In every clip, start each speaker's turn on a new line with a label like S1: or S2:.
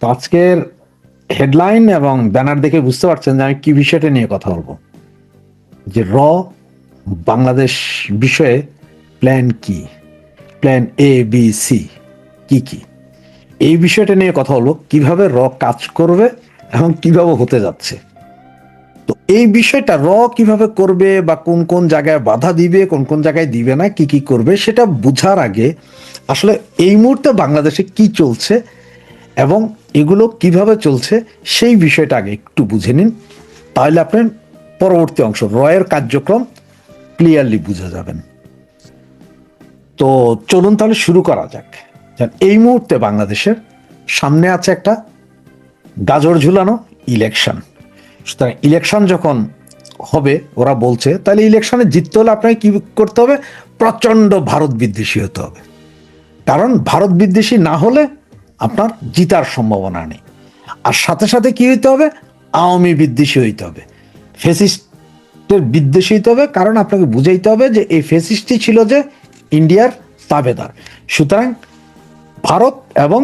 S1: তো আজকের হেডলাইন এবং ব্যানার দেখে বুঝতে পারছেন যে আমি কি বিষয়টা নিয়ে কথা বলব। যে র, বাংলাদেশ বিষয়ে প্ল্যান কি? প্ল্যান এ বি সি কি কি? এই বিষয়টা নিয়ে কথা হলো কীভাবে র কাজ করবে এবং কীভাবে হতে যাচ্ছে। তো এই বিষয়টা র কীভাবে করবে বা কোন কোন জায়গায় বাধা দিবে, কোন কোন জায়গায় দিবে না, কি কি করবে, সেটা বোঝার আগে আসলে এই মুহূর্তে বাংলাদেশে কি চলছে এবং এগুলো কীভাবে চলছে সেই বিষয়টা আগে একটু বুঝে নিন। তাহলে আপনার পরবর্তী অংশ, রয়ের কার্যক্রম ক্লিয়ারলি বুঝে যাবেন। তো চলুন তাহলে শুরু করা যাক। এই মুহূর্তে বাংলাদেশের সামনে আছে একটা গাজর ঝুলানো ইলেকশন সুতরাং ইলেকশন যখন হবে, ওরা বলছে, তাহলে ইলেকশনে জিততে হলে আপনাকে কি করতে হবে? প্রচণ্ড ভারত বিদ্বেষী হতে হবে। কারণ ভারত বিদ্বেষী না হলে আপনার জিতার সম্ভাবনা নেই। আর সাথে সাথে কি হইতে হবে? আওয়ামী বিদ্বেষী হইতে হবে। ফেসিস্টের বিদ্বেষী হইতে হবে, কারণ আপনাকে বুঝাইতে হবে যে এই ফেসিস্টই ছিল যে ইন্ডিয়ার তাবেদার। সুতরাং ভারত এবং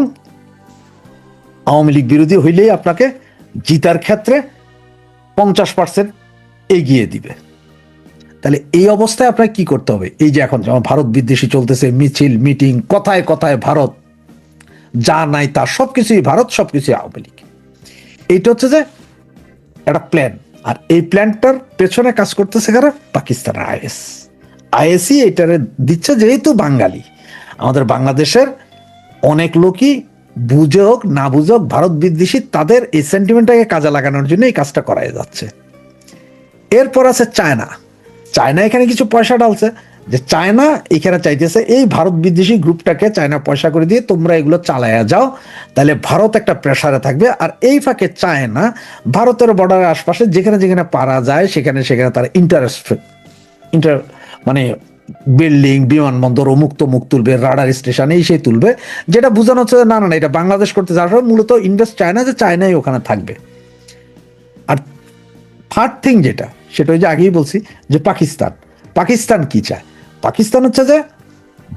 S1: আওয়ামী লীগ বিরোধী হইলেই আপনাকে জিতার ক্ষেত্রে পঞ্চাশ পার্সেন্ট এগিয়ে দিবে। তাহলে এই অবস্থায় আপনাকে কি করতে হবে? এই যে এখন যেমন ভারত বিদ্বেষী চলতেছে, মিছিল, মিটিং, কথায় কথায় ভারত যা নাই তা সবকিছুই ভারত, সবকিছুই আওয়ামী লীগ। এইটা হচ্ছে যে একটা প্ল্যান আর এই প্ল্যানটার পেছনে কাজ করতেছে কারা? পাকিস্তান আইএস। আইএসই এটারে দিচ্ছে যেহেতু বাঙালি। আমাদের বাংলাদেশের অনেক লোকই বুঝে হোক, না বুঝে হোক, ভারত বিদ্বেষী, তাদের এই সেন্টিমেন্টটাকে কাজে লাগানোর জন্য এই কাজটা করাই যাচ্ছে। এরপর আছে চায়না। চায়না এখানে কিছু পয়সা ডালছে যে চায়না এখানে চাইতেছে এই ভারত বিদ্বেষী গ্রুপটাকে চায়না পয়সা করে দিয়ে তোমরা এগুলো চালায়া যাও তাহলে ভারত একটা প্রেসারে থাকবে। আর এই ফাঁকে চায়না ভারতের বর্ডারের আশপাশে যেখানে যেখানে পারা যায় সেখানে সেখানে তারা ইন্টারেস্ট ইন্টার মানে বিল্ডিং বিমানবন্দর অমুক তমুক তুলবে রাডার স্টেশন এই সেই তুলবে যেটা বোঝানো হচ্ছে না না না, এটা বাংলাদেশ করতে যাওয়ার মূলত ইনভেস্ট চায়না যে চায়নাই ওখানে থাকবে। আর থার্ড থিং যেটা সেটা ওই যে আগেই বলছি যে পাকিস্তান। পাকিস্তান কি চায়? পাকিস্তান হচ্ছে যে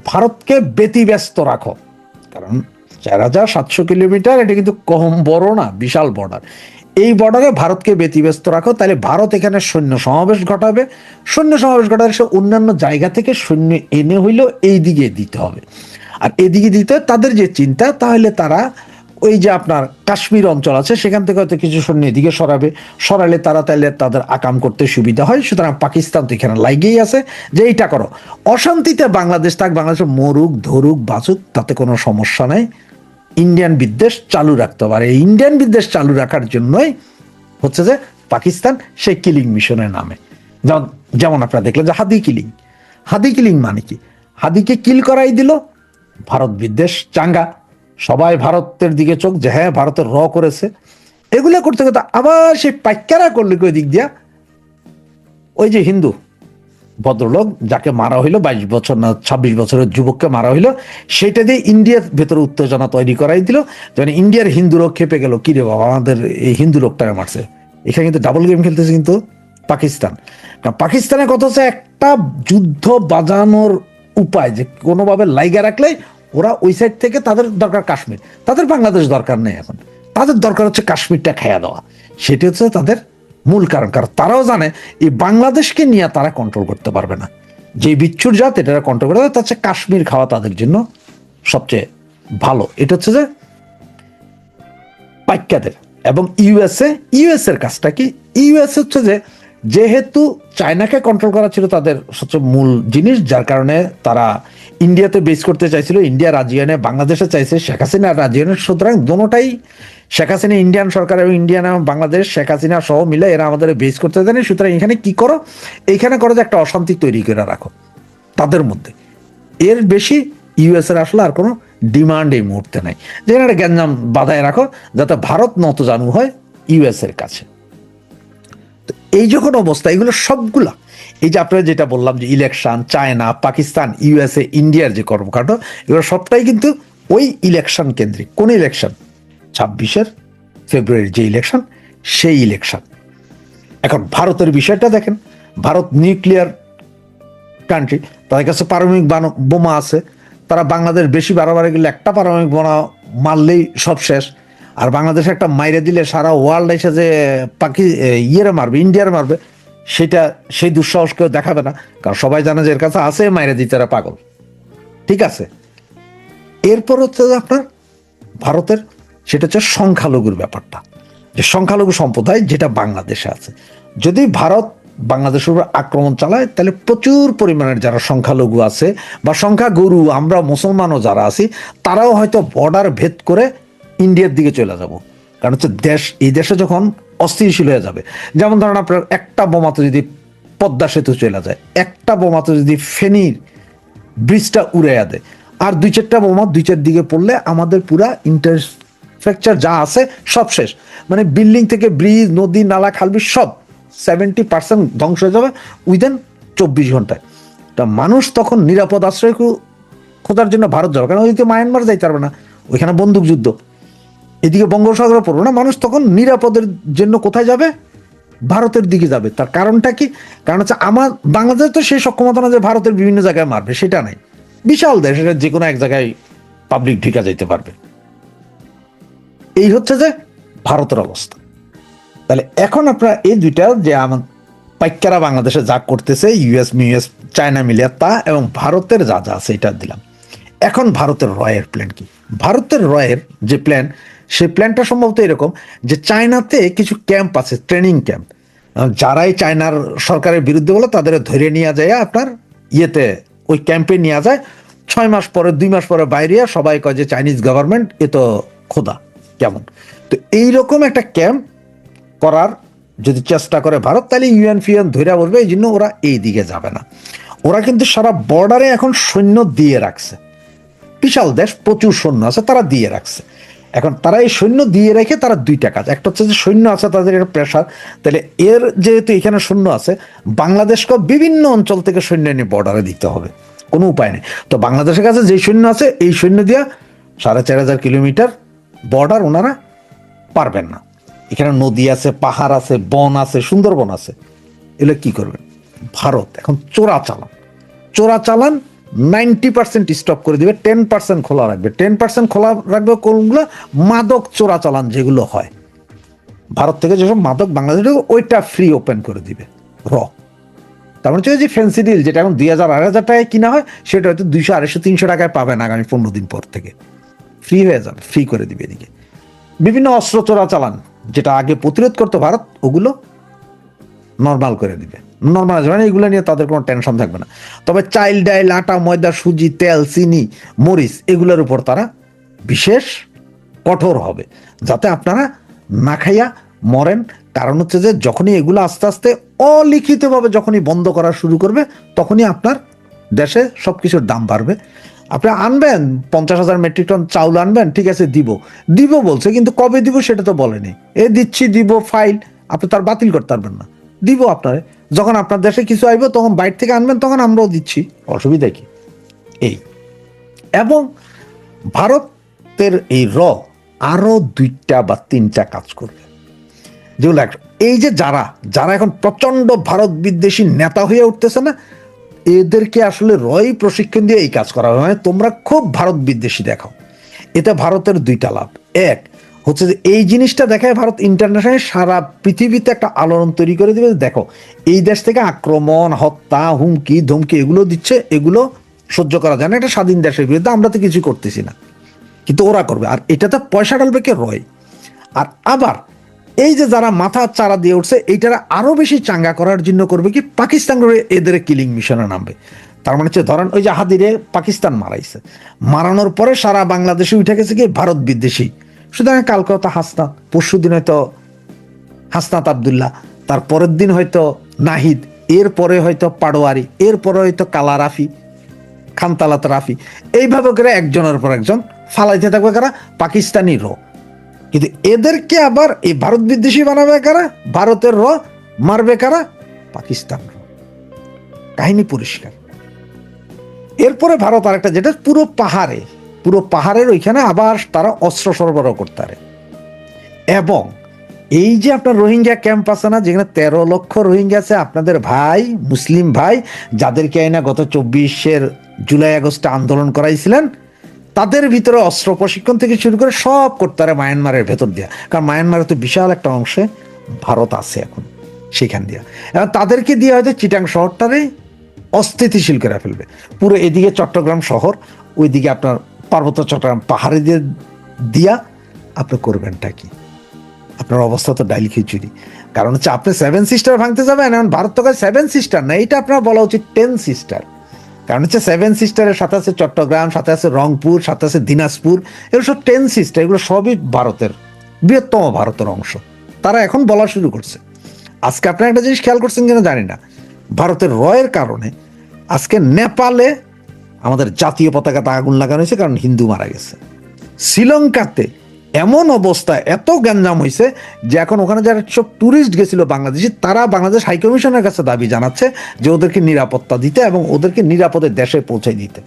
S1: ভারতকে ব্যতিব্যস্ত রাখো। কারণ চার হাজার সাতশো কিলোমিটার, এটা কিন্তু কম বড় না, বিশাল বর্ডার এই বর্ডারে ভারতকে ব্যতিব্যস্ত রাখো, তাহলে ভারত এখানে সৈন্য সমাবেশ ঘটাবে। সৈন্য সমাবেশ ঘটালে সে অন্যান্য জায়গা থেকে সৈন্য এনে হইলেও এই দিকে দিতে হবে। আর এদিকে দিতে তাদের যে চিন্তা, তাহলে তারা ওই যে আপনার কাশ্মীর অঞ্চল আছে, সেখান থেকে হয়তো কিছু সৈন্য এদিকে সরাবে। সরালে তারা তাহলে তাদের আকাম করতে সুবিধা হয়। সুতরাং পাকিস্তান তো এখানে লাগেই আছে যে এইটা করো। অশান্তিতে বাংলাদেশ থাক বাংলাদেশের মরুক, ধরুক, বাঁচুক, তাতে কোনো সমস্যা নেই। ইন্ডিয়ান বিদ্বেষ চালু রাখতে পারে এই ইন্ডিয়ান বিদ্বেষ চালু রাখার জন্যই হচ্ছে যে পাকিস্তান সেই কিলিং মিশনের নামে। যেমন যেমন আপনারা দেখলেন যে হাদি কিলিং। হাদি কিলিং মানে কি? হাদিকে কিল করাই দিল। ভারত বিদ্বেষ চাঙ্গা। সবাই ভারতের দিকে চোখ যে হ্যাঁ ভারতের র করেছে। এগুলো করতে করতে আবার সেই পাইকারা করলে ওই দিক দিয়া? ওই যে হিন্দু ভদ্রলোক যাকে মারা হইল, বাইশ বছর না ছাব্বিশ বছরের যুবককে মারা হইল সেটা দিয়ে ইন্ডিয়ার ভেতরে উত্তেজনা তৈরি করাই দিল। যেমন ইন্ডিয়ার হিন্দু লোক খেপে গেল, কি রে বাবা, আমাদের এই হিন্দু লোকটাকে মারছে। এখানে কিন্তু ডাবল গেম খেলতেছে কিন্তু পাকিস্তান। পাকিস্তানের কথা হচ্ছে একটা যুদ্ধ বাজানোর উপায় যে কোনোভাবে লাইগা রাখলেই ওরা ওই সাইড থেকে তাদের দরকার কাশ্মীর। তাদের বাংলাদেশ দরকার নেই এখন। তাদের দরকার হচ্ছে কাশ্মীরটা খেয়া দেওয়া। সেটি হচ্ছে তাদের মূল কারণ। কারণ তারাও জানে, এই বাংলাদেশকে নিয়ে তারা কন্ট্রোল করতে পারবে না। যে বিচ্ছুর জাত, এটা কন্ট্রোল করে, তার হচ্ছে কাশ্মীর খাওয়া তাদের জন্য সবচেয়ে ভালো। এটা হচ্ছে যে পাইকাদের এবং ইউএসএ ইউএস এর কাজটা কি? ইউএস হচ্ছে যে যেহেতু চায়নাকে কন্ট্রোল করা ছিল তাদের সবচেয়ে মূল জিনিস, যার কারণে তারা ইন্ডিয়াতে বেস করতে চাইছিল ইন্ডিয়া রাজিয়ানে বাংলাদেশে চাইছে শেখ হাসিনা রাজিয়ানে সুতরাং দোনোটাই শেখ হাসিনা ইন্ডিয়ান সরকার এবং ইন্ডিয়ান এবং বাংলাদেশ শেখ হাসিনা সহ মিলে এরা আমাদের বেস করতে জানে। সুতরাং এখানে কি করো? এইখানে করো যে একটা অশান্তি তৈরি করে রাখো তাদের মধ্যে। এর বেশি ইউএস এর আসলে আর কোনো ডিমান্ড এই মুহূর্তে নাই। যেখানে একটা গ্যাঞ্জাম বাধায় রাখো, যাতে ভারত নত জানু হয় ইউএস এর কাছে। এই যখন অবস্থা, এগুলো সবগুলা। এই যে আপনারা যেটা বললাম যে ইলেকশন, চায়না, পাকিস্তান, ইউএসএ, ইন্ডিয়ার যে কর্মকাণ্ড, এগুলো সবটাই কিন্তু ওই ইলেকশন কেন্দ্রিক। কোন ইলেকশন? ছাব্বিশের ফেব্রুয়ারির যে ইলেকশন, সেই ইলেকশন। এখন ভারতের বিষয়টা দেখেন। ভারত নিউক্লিয়ার কান্ট্রি, তাদের কাছে পারমাণবিক বোমা আছে। তারা বাংলাদেশ বেশি বাড়াবাড়ি গেলে একটা পারমাণবিক বোমা মারলেই সব শেষ। আর বাংলাদেশে একটা মাইরে দিলে সারা ওয়ার্ল্ড এসে যে পাকি ইয়েরে মারবে, ইন্ডিয়ার মারবে, সেটা সেই দুঃসাহস কেউ দেখাবে না। কারণ সবাই জানে যে এর কাছে আছে মাইরে দিতে এরা পাগল। ঠিক আছে? এরপর হচ্ছে আপনার ভারতের, সেটা হচ্ছে সংখ্যালঘুর ব্যাপারটা। যে সংখ্যালঘু সম্প্রদায় যেটা বাংলাদেশে আছে। যদি ভারত বাংলাদেশের উপর আক্রমণ চালায়, তাহলে প্রচুর পরিমাণের যারা সংখ্যালঘু আছে বা সংখ্যাগুরু, আমরা মুসলমানও যারা আছি, তারাও হয়তো বর্ডার ভেদ করে ইন্ডিয়ার দিকে চলে যাব। কারণ হচ্ছে দেশ, এই দেশে যখন অস্থিতিশীল হয়ে যাবে, যেমন ধরেন আপনার একটা বোমাতে যদি পদ্মা সেতু চলে যায়, একটা বোমাতে যদি ফেনীর ব্রিজটা উড়ে দেয়, আর দুই চারটা বোমা দুই চার দিকে পড়লে আমাদের পুরা ইন্টারস্ট্রাকচার যা আছে সব শেষ। মানে বিল্ডিং থেকে ব্রিজ, নদী, নালা, খালবি সব সেভেন্টি পার্সেন্ট ধ্বংস হয়ে যাবে উইদিন চব্বিশ ঘন্টায়। তা মানুষ তখন নিরাপদ আশ্রয় খোঁজার জন্য ভারত যাবে। কারণ ওইদিকে মায়ানমার যাইতে পারবে না? ওইখানে বন্দুক যুদ্ধ এদিকে বঙ্গোপসাগরে পড়বে না, মানুষ তখন নিরাপদের জন্য কোথায় যাবে? ভারতের দিকে যাবে। তার কারণটা কি? কারণ হচ্ছে আমার, বাংলাদেশ তো সেই সক্ষমতা না যে ভারতের বিভিন্ন জায়গায় মারবে, সেটা নাই। বিশাল দেশ, এটা যে কোনো এক জায়গায় পাবলিক ঢুকা যাইতে পারবে। এই হচ্ছে যে ভারতের অবস্থা। তাহলে এখন আপনার এই দুইটা যে আমার পাইকারা বাংলাদেশে যা করতেছে ইউএস মিউএস চায়না মিলিয়া তা এবং ভারতের যা যা আছে, এটা দিলাম। এখন ভারতের রয়ের প্ল্যান কি? ভারতের রয়ের যে প্ল্যান সেই প্ল্যানটা সম্ভবত এরকম যে চায়নাতে কিছু ক্যাম্প আছে ট্রেনিং ক্যাম্প যারাই চায়নার সরকারের বিরুদ্ধে বলে, তাদের ধরে নিয়ে যায়, আপনার ইয়েতে ওই ক্যাম্পে নিয়ে যায়। ছয় মাস পরে, দুই মাস পরে বাইরে সবাই কয় যে চাইনিজ গভর্নমেন্ট এ তো খোদা কেমন? তো এইরকম একটা ক্যাম্প করার যদি চেষ্টা করে ভারত, তাহলে ইউএন ফিউএন ধরে বলবে এই জন্য ওরা এই দিকে যাবে না। ওরা কিন্তু সারা বর্ডারে এখন সৈন্য দিয়ে রাখছে। বিশাল দেশ, প্রচুর সৈন্য আছে, তারা দিয়ে রাখছে। এখন তারা এই সৈন্য দিয়ে রেখে তারা দুইটা কাজ। একটা হচ্ছে যে সৈন্য আছে, তাদের এটা প্রেশার তাহলে এর যেহেতু এখানে সৈন্য আছে বাংলাদেশকে বিভিন্ন অঞ্চল থেকে সৈন্য এনে বর্ডারে দিতে হবে। কোনো উপায় নেই। তো বাংলাদেশের কাছে যেই সৈন্য আছে, এই সৈন্য দিয়া সাড়ে চার হাজার কিলোমিটার বর্ডার ওনারা পারবেন না। এখানে নদী আছে, পাহাড় আছে, বন আছে, সুন্দরবন আছে। এগুলো কি করবেন? ভারত, এখন চোরা চালান চোরা চালান নাইনটি পার্সেন্ট স্টপ করে দিবে টেন পার্সেন্ট খোলা রাখবে। টেন পার্সেন্ট খোলা রাখবে কোনগুলো? মাদক চোরাচালান যেগুলো হয়। ভারত থেকে যেসব মাদক বাংলাদেশ ওইটা ফ্রি ওপেন করে দিবে, র। তার মানে হচ্ছে যে ডিল যেটা এখন দুই হাজার, আড়াই হাজার টাকায় কিনা হয়, সেটা হয়তো দুইশো, আড়াইশো, তিনশো টাকায় পাবেন আগামী পনেরো দিন পর থেকে। ফ্রি হয়ে যাবে ফ্রি করে দিবে এদিকে। বিভিন্ন অস্ত্র চোরাচালান, যেটা আগে প্রতিরোধ করতো ভারত, ওগুলো নর্মাল করে দিবে। নর্মাল মানে এগুলো নিয়ে তাদের কোনো টেনশন থাকবে না। তবে চাইল ডাইল, আটা, ময়দা, সুজি, তেল, চিনি, মরিচ, এগুলোর উপর তারা বিশেষ কঠোর হবে। যাতে আপনারা না খাইয়া মরেন। কারণ হচ্ছে যে, যখনই এগুলো আস্তে আস্তে অলিখিতভাবে যখনই বন্ধ করা শুরু করবে, তখনই আপনার দেশে সব কিছুর দাম বাড়বে। আপনি আনবেন, পঞ্চাশ হাজার মেট্রিক টন চাউল আনবেন, ঠিক আছে, দিব। দিব বলছে, কিন্তু কবে দিব সেটা তো বলেনি। এ দিচ্ছি, দিব, ফাইল। আপনি তার বাতিল করতে পারবেন না। দিব আপনারে। যখন আপনার দেশে কিছু আইব তখন বাইরে থেকে আনবেন তখন আমরাও দিচ্ছি। অসুবিধা কি? এই। এবং ভারতের এই র আরও দুইটা বা তিনটা কাজ করবে। যেগুলো এই যে যারা যারা এখন প্রচণ্ড ভারত বিদ্বেষী নেতা হয়ে উঠতেছে না এদেরকে আসলে রয় প্রশিক্ষণ দিয়ে এই কাজ করা হবে মানে তোমরা খুব ভারত বিদ্বেষী দেখাও। এতে ভারতের দুইটা লাভ। এক হচ্ছে যে এই জিনিসটা দেখায় ভারত ইন্টারন্যাশনাল সারা পৃথিবীতে একটা আলোড়ন তৈরি করে দিবে দেখো, এই দেশ থেকে আক্রমণ, হত্যা, হুমকি, ধমকি এগুলো দিচ্ছে, এগুলো সহ্য করা যায় না। একটা স্বাধীন দেশের বিরুদ্ধে আমরা তো কিছু করতেছি না। কিন্তু ওরা করবে। আর এটাতে পয়সা ডালবে কে? রয়। আর আবার এই যে যারা মাথা চারা দিয়ে উঠছে, এইটারা আরও বেশি চাঙ্গা করার জন্য করবে কি? পাকিস্তান এদের কিলিং মিশনে নামবে। তার মানে হচ্ছে, ধরেন ওই যে হাদিরে পাকিস্তান মারাইছে। মারানোর পরে সারা বাংলাদেশে উঠে গেছে কি? ভারত বিদ্বেষী। সুতরাং কালকে হয়তো হাসনাত পরশু দিন হয়তো হাসনাত আবদুল্লাহ তার পরের দিন হয়তো নাহিদ, এরপরে হয়তো পাড়োয়ারি, এরপরে হয়তো কালা রাফি, খানতালাত রাফি। এইভাবে করে একজনের পর একজন ফালাইতে থাকবে কারা? পাকিস্তানি র। কিন্তু এদেরকে আবার এই ভারত বিদ্বেষী বানাবে কারা? ভারতের র মারবে কারা? পাকিস্তান কাহিনী পরিষ্কার। এরপরে ভারত আরেকটা, যেটা পুরো পাহাড়ে। পুরো পাহাড়ের ওইখানে আবার তারা অস্ত্র সরবরাহ করতে পারে। এবং এই যে আপনার রোহিঙ্গা ক্যাম্প আছে না, যেখানে তেরো লক্ষ রোহিঙ্গা আছে, আপনাদের ভাই, মুসলিম ভাই, যাদেরকে আইনা গত চব্বিশের জুলাই আগস্টে আন্দোলন করাইছিলেন, তাদের ভিতরে অস্ত্র প্রশিক্ষণ থেকে শুরু করে সব করতে পারে মায়ানমারের ভেতর দিয়া। কারণ মায়ানমারে তো বিশাল একটা অংশে ভারত আছে এখন, সেখান দিয়া। এবং তাদেরকে দিয়ে হয়তো চিটাং শহরটারে অস্থিতিশীল করে ফেলবে। পুরো এদিকে চট্টগ্রাম শহর, ওইদিকে আপনার পার্বত্য চট্টগ্রাম পাহাড়ে দিয়ে আপনি করবেনটা কি? আপনার অবস্থা তো ডাইল খিচুড়ি। কারণ হচ্ছে আপনি সেভেন সিস্টার ভাঙতে যাবেন, এখন ভারত তো সেভেন সিস্টার না এটা আপনার বলা উচিত টেন সিস্টার কারণ হচ্ছে সেভেন সিস্টারের সাথে আছে চট্টগ্রাম, সাথে আছে রংপুর, সাথে আছে দিনাজপুর, এগুলো সব টেন সিস্টার এগুলো সবই ভারতের, বৃহত্তম ভারতের অংশ। তারা এখন বলা শুরু করছে। আজকে আপনি একটা জিনিস খেয়াল করছেন কিনা জানি না। ভারতের রয়ের কারণে আজকে নেপালে আমাদের জাতীয় পতাকাতে আগুন লাগানো হয়েছে, কারণ হিন্দু মারা গেছে। শ্রীলঙ্কাতে এমন অবস্থা, এত গ্যাঞ্জাম হয়েছে যে এখন ওখানে যারা সব ট্যুরিস্ট গেছিল বাংলাদেশি, তারা বাংলাদেশ হাইকমিশনের কাছে দাবি জানাচ্ছে যে ওদেরকে নিরাপত্তা দিতে এবং ওদেরকে নিরাপদে দেশে পৌঁছে দিতে।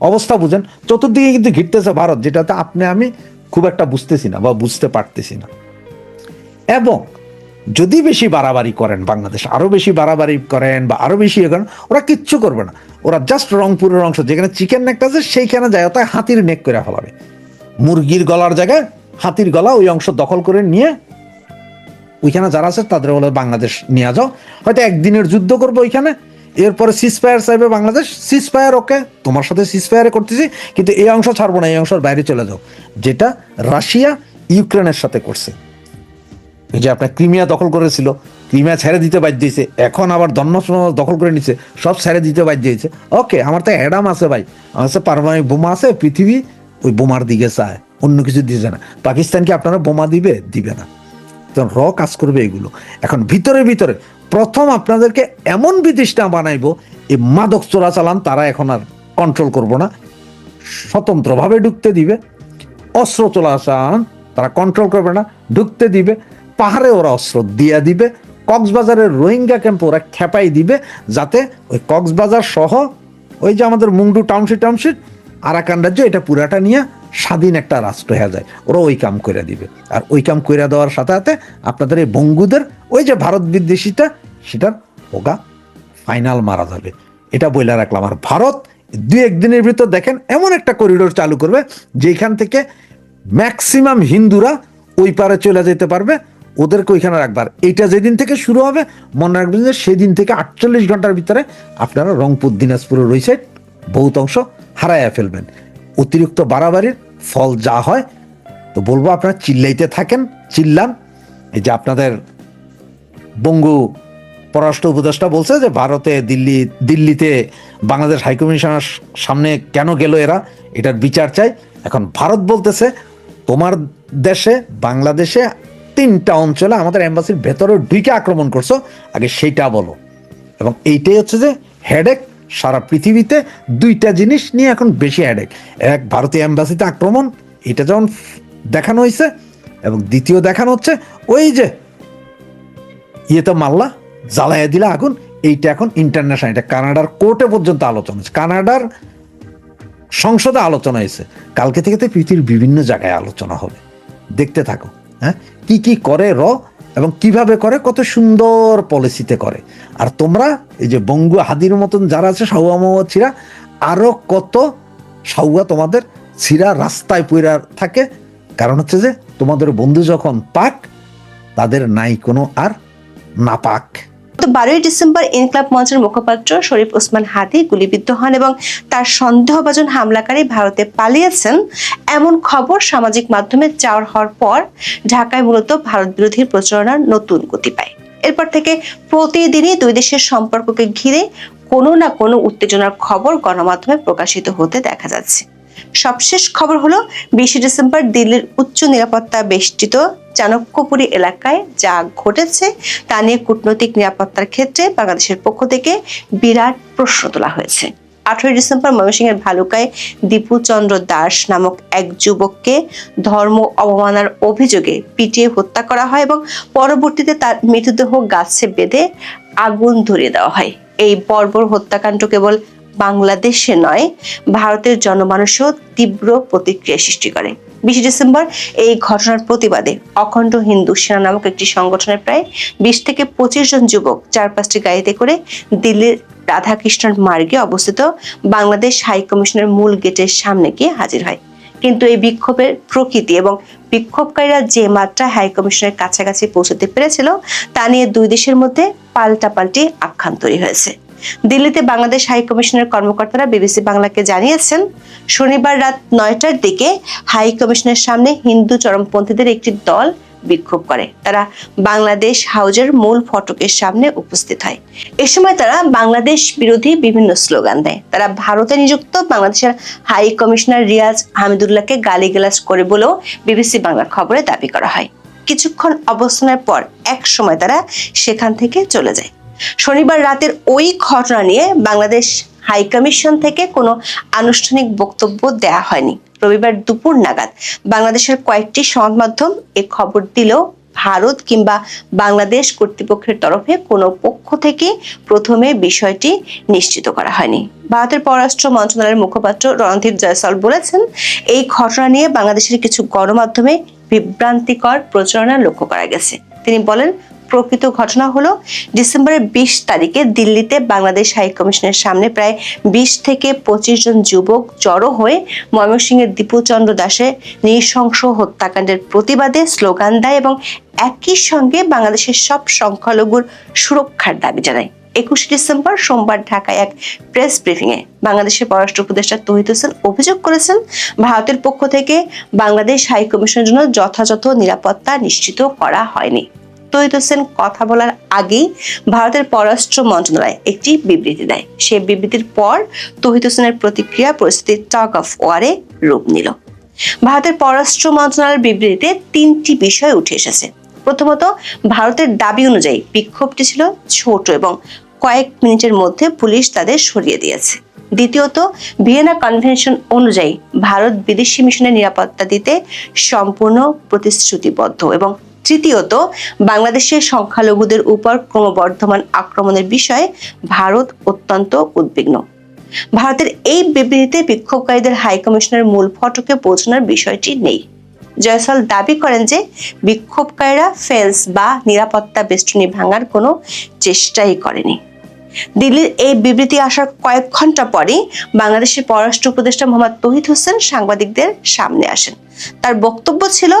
S1: অবস্থা বুঝেন, চতুর্দিকে কিন্তু ঘিরতেছে ভারত, যেটাতে আপনি, আমি খুব একটা বুঝতেছি না বা বুঝতে পারতেছি না। এবং যদি বেশি বাড়াবাড়ি করেন বাংলাদেশ, আরও বেশি বাড়াবাড়ি করেন বা আরও বেশি ইয়ে করেন, ওরা কিচ্ছু করবে না। ওরা জাস্ট রংপুরের অংশ, যেখানে চিকেন নেকটা আছে, সেইখানে যায় ওটা হাতির নেক করে ফেলাবে। মুরগির গলার জায়গায় হাতির গলা ওই অংশ দখল করে নিয়ে, ওইখানে যারা আছে, তাদের বলে বাংলাদেশ নিয়ে যাও। হয়তো একদিনের যুদ্ধ করব ওইখানে, এরপরে সিসফায়ার চাইবে বাংলাদেশ সিসফায়ার ওকে, তোমার সাথে সিসফায়ারে করতেছি, কিন্তু এই অংশ ছাড়বো না, এই অংশের বাইরে চলে যাও। যেটা রাশিয়া ইউক্রেনের সাথে করছে। এই যে আপনার ক্রিমিয়া দখল করেছিল, ক্রিমিয়া ছেড়ে দিতে বাধ্য হয়েছে, এখন আবার দন্নস দখল করে নিচ্ছে সব ছেড়ে দিতে বাধ্য হয়েছে। ওকে, আমার তো অ্যাডাম আছে ভাই, আমার কাছে পারমাণবিক বোমা আছে, পৃথিবী ওই বোমার দিকে চায়, অন্য কিছু দিচ্ছে না। পাকিস্তানকে আপনারা বোমা দিবে? দিবে না। তো র কাজ করবে এগুলো। এখন ভিতরে ভিতরে, প্রথম আপনাদেরকে এমন বিদেশটা বানাইবো, এই মাদক চোরাচালান তারা এখন আর কন্ট্রোল করব না। স্বতন্ত্রভাবে ঢুকতে দিবে। অস্ত্র চলাচালান তারা কন্ট্রোল করবে না, ঢুকতে দিবে। পাহাড়ে ওরা অস্ত্র দিয়ে দিবে, কক্সবাজারের রোহিঙ্গা ক্যাম্প ওরা খেপাই দিবে যাতে ওই কক্সবাজার সহ ওই যে আমাদের মুংডু টাউনশিপ টাউনশিপ আরাকান রাজ্য, এটা পুরাটা নিয়ে স্বাধীন একটা রাষ্ট্র হয়ে যায়। ওরা ওই কাম করে দিবে। আর ওই কাম করে দেওয়ার সাথে সাথে আপনাদের এই বঙ্গুদের, ওই যে ভারত বিদ্বেষীটা, সেটার ওগা ফাইনাল মারা যাবে। এটা বইলা রাখলাম। আর ভারত দুই একদিনের ভিতর দেখেন, এমন একটা করিডোর চালু করবে যেখান থেকে ম্যাক্সিমাম হিন্দুরা ওই পারে চলে যেতে পারবে। ওদেরকে ওইখানে রাখবার। এইটা যেদিন থেকে শুরু হবে, মনে রাখবেন যে সেদিন থেকে আটচল্লিশ ঘণ্টার ভিতরে আপনারা রংপুর দিনাজপুরের ওই সাইড বহুত অংশ হারাইয়া ফেলবেন। অতিরিক্ত বাড়াবাড়ির ফল যা হয়, তো বলব আপনারা চিল্লাইতে থাকেন, চিল্লান। এই যে আপনাদের বঙ্গু পররাষ্ট্র উপদেষ্টা বলছে যে ভারতে দিল্লি, দিল্লিতে বাংলাদেশ হাইকমিশনের সামনে কেন গেল এরা? এটার বিচার চাই। এখন ভারত বলতেছে, তোমার দেশে, বাংলাদেশে তিনটা অঞ্চলে আমাদের এম্বাসির ভেতরে ঢুকে আক্রমণ করছ, আগে সেইটা বলো। এবং এইটাই হচ্ছে যে হেডেক সারা পৃথিবীতে দুইটা জিনিস নিয়ে এখন বেশি হেডেক এক, ভারতীয় এম্বাসিতে আক্রমণ, এটা যেমন দেখানো হয়েছে, এবং দ্বিতীয় দেখানো হচ্ছে, ওই যে ইয়েতে মাল্লা, জ্বালাইয়া দিলে আগুন, এইটা এখন ইন্টারন্যাশনাল এটা কানাডার কোর্টে পর্যন্ত আলোচনা হচ্ছে কানাডার সংসদে আলোচনা হয়েছে। কালকে থেকে তো পৃথিবীর বিভিন্ন জায়গায় আলোচনা হবে। দেখতে থাকো। হ্যাঁ? কি কি করে র এবং কীভাবে করে? কত সুন্দর পলিসিতে করে। আর তোমরা, এই যে বঙ্গু হাদির মতন যারা আছে সাউয়া মাউয়া ছিরা আরও কত সাউয়া তোমাদের ছিরা রাস্তায় পইরা থাকে। কারণ হচ্ছে যে, তোমাদের বন্ধু যখন পাক, তাদের নাই কোনো আর না পাক
S2: বারোই ডিসেম্বর ইনকলাব মঞ্চের মুখপাত্র শরীফ ওসমান হাদি গুলিবিদ্ধ হন এবং তার সন্দেহভাজন হামলাকারী ভারতে পালিয়েছেন। এমন খবর সামাজিক মাধ্যমে চাওয়ার হওয়ার পর ঢাকায় মূলত ভারত বিরোধী প্রচারণার নতুন গতি পায়। এরপর থেকে প্রতিদিনই দুই দেশের সম্পর্ককে ঘিরে কোনো না কোনো উত্তেজনার খবর গণমাধ্যমে প্রকাশিত হতে দেখা যাচ্ছে। সবশেষ খবর হলো, বিশে ডিসেম্বর দিল্লির উচ্চ নিরাপত্তা বেষ্টিত চাণক্যপুরী এলাকায় যা ঘটেছে তা নিয়ে কূটনৈতিক নিরাপত্তার ক্ষেত্রে বাংলাদেশের পক্ষ থেকে বিরাট প্রশ্ন তোলা হয়েছে। আঠারোই ডিসেম্বর ময়মনসিংহের ভালুকায় দীপুচন্দ্র দাস নামক এক যুবককে ধর্ম অবমাননার অভিযোগে পিটিয়ে হত্যা করা হয় এবং পরবর্তীতে তার মৃতদেহ গাছে বেঁধে আগুন ধরিয়ে দেওয়া হয়। এই বর্বর হত্যাকাণ্ড কেবল বাংলাদেশে নয়, ভারতের জনমানুষও তীব্র প্রতিক্রিয়া সৃষ্টি করে। বিশে ডিসেম্বর এই ঘটনার প্রতিবাদে অখণ্ড হিন্দু সেনা নামক একটি সংগঠনের প্রায় বিশ থেকে পঁচিশ জন যুবক চার পাঁচটি গাড়িতে করে দিল্লির রাধাকৃষ্ণন মার্গে অবস্থিত বাংলাদেশ হাই কমিশনের মূল গেটের সামনে গিয়ে হাজির হয়। কিন্তু এই বিক্ষোভের প্রকৃতি এবং বিক্ষোভকারীরা যে মাত্রা হাই কমিশনের কাছাকাছি পৌঁছতে পেরেছিল, তা নিয়ে দুই দেশের মধ্যে পাল্টাপাল্টি আখ্যান তৈরি হয়েছে। দিল্লিতে বাংলাদেশ হাই কমিশনের কর্মকর্তারা বিবিসি বাংলাকে জানিয়েছেন, শনিবার রাত নয়টার দিকে হাই কমিশনের সামনে হিন্দু চরমপন্থীদের একটি দল বিক্ষোভ করে। তারা বাংলাদেশ হাউজের মূল ফটকের সামনে উপস্থিত হয়। এ সময় তারা বাংলাদেশ বিরোধী বিভিন্ন স্লোগান দেয়। তারা ভারতে নিযুক্ত বাংলাদেশের হাই কমিশনার রিয়াজ হামিদুল্লাহকে গালিগালাজ করে বলেও বিবিসি বাংলার খবরে দাবি করা হয়। কিছুক্ষণ অবস্থানের পর এক সময় তারা সেখান থেকে চলে যায়। শনিবার রাতের ওই ঘটনা নিয়ে বাংলাদেশ হাই কমিশন থেকে কোনো আনুষ্ঠানিক বক্তব্য দেয়া হয়নি। রবিবার দুপুর নাগাদ বাংলাদেশের কয়েকটি সংবাদ মাধ্যম এ খবর দিলেও ভারত কিংবা বাংলাদেশ কর্তৃপক্ষের তরফে কোনো পক্ষ থেকে প্রথমে বিষয়টি নিশ্চিত করা হয়নি। ভারতের পররাষ্ট্র মন্ত্রণালয়ের মুখপাত্র রণধীর জয়সল বলেছেন, এই ঘটনা নিয়ে বাংলাদেশের কিছু গণমাধ্যমে বিভ্রান্তিকর প্রচারণা লক্ষ্য করা গেছে। তিনি বলেন প্রকৃত ঘটনা হলো ডিসেম্বরের বিশ তারিখে দিল্লিতে বাংলাদেশ হাই কমিশনের সামনে প্রায় বিশ থেকে পঁচিশ জন যুবক জড়ো হয়ে ময়মনসিংহের দীপুচন্দ্র দাসের নৃশংস হত্যাকাণ্ডের প্রতিবাদে স্লোগান দেয় এবং একই সঙ্গে বাংলাদেশের সব সংখ্যালঘুর সুরক্ষার দাবি জানায়। একুশে ডিসেম্বর সোমবার ঢাকায় এক প্রেস ব্রিফিংয়ে বাংলাদেশের পররাষ্ট্র উপদেষ্টা তহিদ হোসেন অভিযোগ করেছেন, ভারতের পক্ষ থেকে বাংলাদেশ হাই কমিশনের জন্য যথাযথ নিরাপত্তা নিশ্চিত করা হয়নি। তহিদ হোসেন কথা বলার আগেই ভারতের পররাষ্ট্র মন্ত্রণালয় একটি বিবৃতি দেয়। সেই বিবৃতির পর তহিদ হোসেনের প্রতিক্রিয়া পরিস্থিতি টক অফ ওয়ারে রূপ নিল। ভারতের পররাষ্ট্র মন্ত্রণালয়ের বিবৃতিতে তিনটি বিষয় উঠে এসেছে। প্রথমত, ভারতের দাবি অনুযায়ী বিক্ষোভটি ছিল ছোট এবং কয়েক মিনিটের মধ্যে পুলিশ তাদের সরিয়ে দিয়েছে। দ্বিতীয়ত, ভিয়েনা কনভেনশন অনুযায়ী ভারত বিদেশি মিশনের নিরাপত্তা দিতে সম্পূর্ণ প্রতিশ্রুতিবদ্ধ এবং তৃতীয়ত, বাংলাদেশের সংখ্যালঘুদের উপর ক্রমবর্ধমান আক্রমণের বিষয়ে ভারত অত্যন্ত উদ্বিগ্ন। ভারতের এই বিবৃতিতে বিক্ষোভকারীদের হাই কমিশনের মূল ফটকে পৌঁছানোর বিষয়টি নেই। জয়সল দাবি করেন যে, বিক্ষোভকারীরা ফেন্স বা নিরাপত্তা বেষ্টনী ভাঙার কোনো চেষ্টাই করেনি। দিল্লির এই বিবৃতি আসার কয়েক ঘণ্টা পরেই বাংলাদেশের পররাষ্ট্র উপদেষ্টা মোহাম্মদ তহিদ হোসেন সাংবাদিকদের সামনে আসেন। তার বক্তব্য ছিল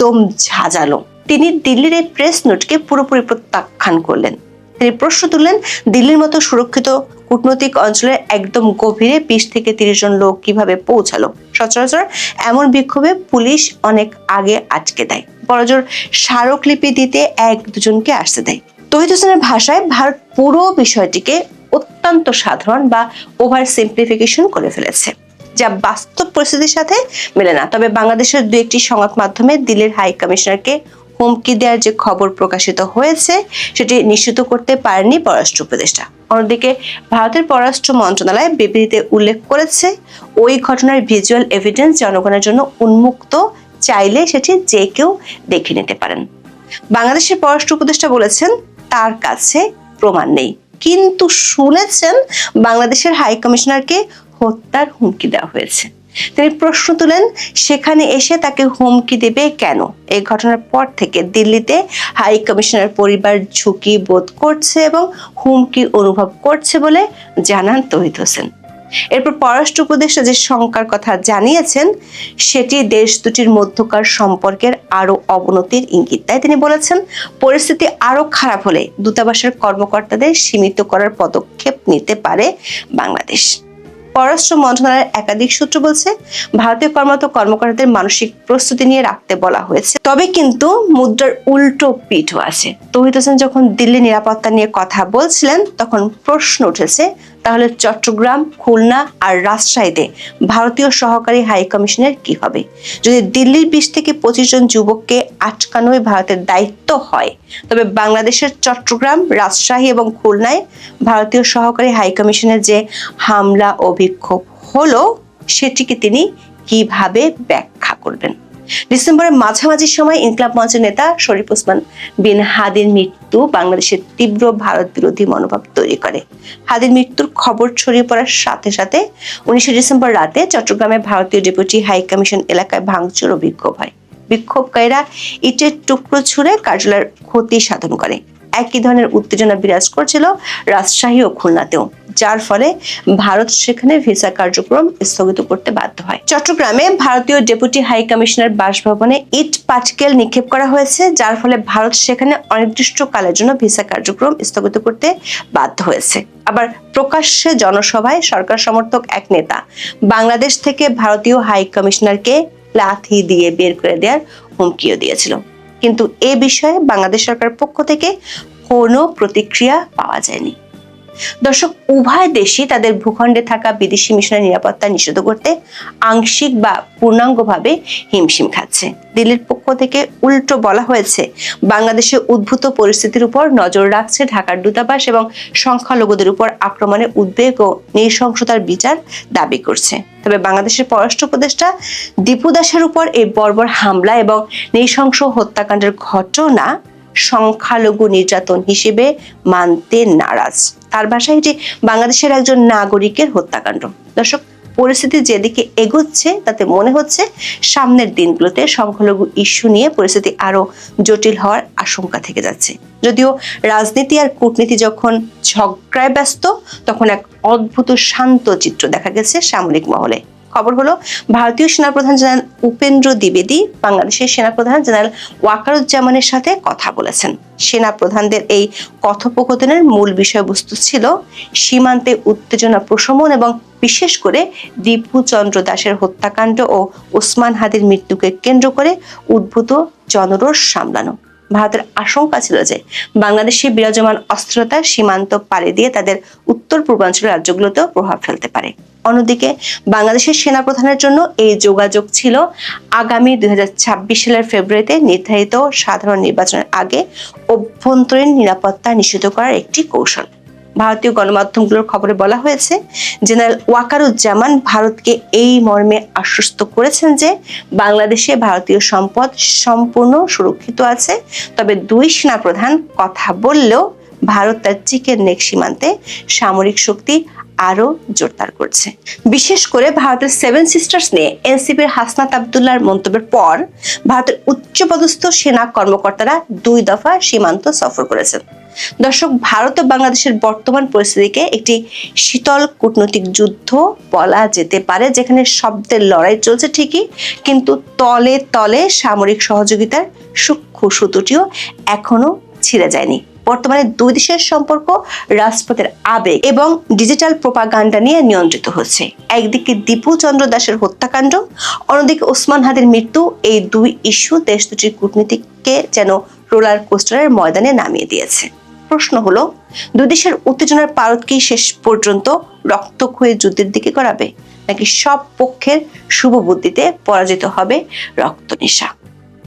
S2: একদম ঝাঁঝালো। তিনি দিল্লির এই প্রেস নোটকে পুরোপুরি প্রত্যাখ্যান করলেন। তিনি প্রশ্ন তুললেন, দিল্লির মতো সুরক্ষিত কূটনৈতিক অঞ্চলে একদম গভীরে বিশ থেকে তিরিশ জন লোক কীভাবে পৌঁছালো? সচরাচর এমন বিক্ষোভে পুলিশ অনেক আগে আটকে দেয়। বড়জোর স্মারকলিপি দিতে এক দুজনকে আসতে দেয়। তহিদ হোসেনের ভাষায় ভারত পুরো বিষয়টিকে অত্যন্ত সাধারণ বা ওভার সিম্পলিফিকেশন করে ফেলেছে। যা বাস্তব পরিস্থিতির সাথে মেলে না। তবে বাংলাদেশের দু একটি সংবাদ মাধ্যমে দিল্লির হাই কমিশনারকে হুমকি দেওয়ার যে খবর প্রকাশিত হয়েছে, সেটি নিশ্চিত করতে পারেনি পররাষ্ট্র উপদেষ্টা। অন্যদিকে ভারতের পররাষ্ট্র মন্ত্রণালয় বিবৃতিতে উল্লেখ করেছে, ওই ঘটনার ভিজুয়াল এভিডেন্স জনগণের জন্য উন্মুক্ত, চাইলে সেটি যে কেউ দেখে নিতে পারেন। বাংলাদেশের পররাষ্ট্র উপদেষ্টা বলেছেন, তার কাছে প্রমাণ নেই। কিন্তু শুনেছেন বাংলাদেশের হাই কমিশনারকে হত্যার হুমকি দেওয়া হয়েছে। তিনি প্রশ্ন তুলেন, সেখানে এসে তাকে হুমকি দেবে কেন? এই ঘটনার পর থেকে দিল্লিতে হাই কমিশনার পরিবার ঝুঁকি বোধ করছে এবং হুমকি অনুভব করছে বলে জানান তহিদ হোসেন। এরপর পররাষ্ট্র উপদেষ্টা যে শঙ্কার কথা জানিয়েছেন, সেটি দেশ দুটির মধ্যকার সম্পর্কের আরও অবনতির ইঙ্গিত। তাই তিনি বলেছেন, পরিস্থিতি আরও খারাপ হলে দূতাবাসের কর্মকর্তাদের সীমিত করার পদক্ষেপ নিতে পারে বাংলাদেশ। পররাষ্ট্র মন্ত্রণালয়ের একাধিক সূত্র বলছে, ভারতীয় কর্মরত কর্মকর্তাদের মানসিক প্রস্তুতি নিয়ে রাখতে বলা হয়েছে। তবে কিন্তু মুদ্রার উল্টো পিঠও আছে। তহিদ হোসেন যখন দিল্লি নিরাপত্তা নিয়ে কথা বলছিলেন, তখন প্রশ্ন উঠেছে তাহলে চট্টগ্রাম, খুলনা আর রাজশাহীতে ভারতীয় সহকারী হাই কমিশনের কি হবে? যদি দিল্লির বিশ থেকে পঁচিশ জন যুবককে আটকানোই ভারতের দায়িত্ব হয়, তবে বাংলাদেশের চট্টগ্রাম, রাজশাহী এবং খুলনায় ভারতীয় সহকারী হাই কমিশনের যে হামলা ও বিক্ষোভ হলো, সেটিকে তিনি কীভাবে ব্যাখ্যা করবেন? ডিসেম্বরের মাঝামাঝি সময় ইনকলাব মঞ্চের নেতা শরীফ ওসমান বিন হাদির মৃত্যু বাংলাদেশের তীব্র ভারত বিরোধী মনোভাব তৈরি করে। হাদির মৃত্যুর খবর ছড়িয়ে পড়ার সাথে সাথে উনিশে ডিসেম্বর রাতে চট্টগ্রামে ভারতীয় ডেপুটি হাই কমিশন এলাকায় ভাঙচুর ও বিক্ষোভ হয়। বিক্ষোভকারীরা ইটের টুকরো ছুঁড়ে কার্যালয়ের ক্ষতি সাধন করে। একই ধরনের উত্তেজনা বিরাজ করছিল রাজশাহী ও খুলনাতেও, যার ফলে ভারত সেখানে ভিসা কার্যক্রম স্থগিত করতে বাধ্য হয়। চট্টগ্রামে ভারতীয় ডেপুটি হাই কমিশনার বাসভবনে ইট পাটকেল নিক্ষেপ করা হয়েছে, যার ফলে ভারত সেখানে অনির্দিষ্টকালের জন্য ভিসা কার্যক্রম স্থগিত করতে বাধ্য হয়েছে। আবার প্রকাশ্যে জনসভায় সরকার সমর্থক এক নেতা, বাংলাদেশ থেকে ভারতীয় হাই কমিশনারকে লাথি দিয়ে বের করে দেওয়ার হুমকিও দিয়েছিল। কিন্তু এ বিষয়ে বাংলাদেশ সরকার পক্ষ থেকে কোনো প্রতিক্রিয়া পাওয়া যায়নি। দর্শক, উভয় দেশই তাদের ভূখণ্ডে থাকা বিদেশি মিশনের নিরাপত্তা নিষিদ্ধ করতে আংশিক বা পূর্ণাঙ্গভাবে হিমশিম খাচ্ছে। দিল্লির পক্ষ থেকে উল্টো বলা হয়েছে, বাংলাদেশে উদ্ভূত পরিস্থিতির উপর নজর রাখছে ঢাকার দূতাবাস এবং সংখ্যালঘুদের উপর আক্রমণে উদ্বেগ ও নৃশংসতার বিচার দাবি করছে। তবে বাংলাদেশের পররাষ্ট্র উপদেষ্টা দীপু দাসের উপর এই বর্বর হামলা এবং নৃশংস হত্যাকাণ্ডের ঘটনা সংখ্যালঘু নির্যাতন হিসেবে মানতে নারাজ। তার ভাষায় এটি বাংলাদেশের একজন নাগরিকের হত্যাকাণ্ড। দর্শক, পরিস্থিতি যেদিকে এগোচ্ছে, তাতে মনে হচ্ছে সামনের দিনগুলোতে সংখ্যালঘু ইস্যু নিয়ে পরিস্থিতি আরও জটিল হওয়ার আশঙ্কা থেকে যাচ্ছে। যদিও রাজনীতি আর কূটনীতি যখন ঝগড়ায় ব্যস্ত, তখন এক অদ্ভুত শান্ত চিত্র দেখা গেছে সামরিক মহলে। খবর হলো, ভারতীয় সেনাপ্রধান জেনারেল উপেন্দ্র দ্বিবেদী বাংলাদেশের সেনাপ্রধান জেনারেল ওয়াকারুজ্জামানের সাথে কথা বলেছেন। সেনা প্রধানদের এই কথোপকথনের মূল বিষয়বস্তু ছিল সীমান্তে উত্তেজনা প্রশমন এবং বিশেষ করে দীপু চন্দ্র দাসের হত্যাকাণ্ড ও ওসমান হাদির মৃত্যুকে কেন্দ্র করে উদ্ভূত জনরোষ সামলানো। ভারতের আশঙ্কা ছিল যে বাংলাদেশে বিরাজমান অস্থিরতা সীমান্ত পাড়ি দিয়ে তাদের উত্তর পূর্বাঞ্চলের রাজ্যগুলোতেও প্রভাব ফেলতে পারে। অন্যদিকে বাংলাদেশের সেনাপ্রধানের জন্য এই যোগাযোগ ছিল আগামী দুই হাজার ছাব্বিশ সালের ফেব্রুয়ারিতে নির্ধারিত সাধারণ নির্বাচনের আগে অভ্যন্তরীণ নিরাপত্তা নিশ্চিত করার একটি কৌশল। ভারতীয় গণমাধ্যমগুলোর খবরে বলা হয়েছে, জেনারেল ওয়াকারুজ্জামান ভারতকে এই মর্মে আশ্বস্ত করেছেন যে বাংলাদেশে ভারতীয় সম্পদ সম্পূর্ণ সুরক্ষিত আছে, তবে দুই সেনাপ্রধান কথা বললেও ভারত তার চিকেন নেক সীমান্তে সামরিক শক্তি আরও জোরদার করছে। বিশেষ করে ভারতের সেভেন সিস্টার্স নিয়ে এনসিপির হাসনাত আবদুল্লাহর মন্তব্যের পর ভারতের উচ্চপদস্থ সেনা কর্মকর্তারা দুই দফা সীমান্ত সফর করেছেন। দর্শক, ভারত ও বাংলাদেশের বর্তমান পরিস্থিতিকে একটি শীতল কূটনৈতিক যুদ্ধ বলা যেতে পারে, যেখানে শব্দের লড়াই চলছে ঠিকই, কিন্তু তলে তলে সামরিক সহযোগিতার সূক্ষ্ম সুতোটিও এখনও ছিঁড়ে যায়নি। বর্তমানে দুই দেশের সম্পর্ক, রাজপথের আবেগ এবং ডিজিটাল প্রোপাগান্ডা নিয়ে নিয়ন্ত্রিত হচ্ছে। একদিকে দীপু চন্দ্র দাসের হত্যাকাণ্ড, অন্যদিকে ওসমান হাদের মৃত্যু, এই দুই ইস্যু দেশ দুটির কূটনীতিককে যেন রোলার কোস্টারের ময়দানে নামিয়ে দিয়েছে। প্রশ্ন হলো দুদেশের উত্তেজনার পারদ কি শেষ পর্যন্ত রক্তক্ষয়ী যুদ্ধের দিকে করাবে নাকি সব পক্ষের শুভ বুদ্ধিতে পরাজিত হবে রক্ত নেশা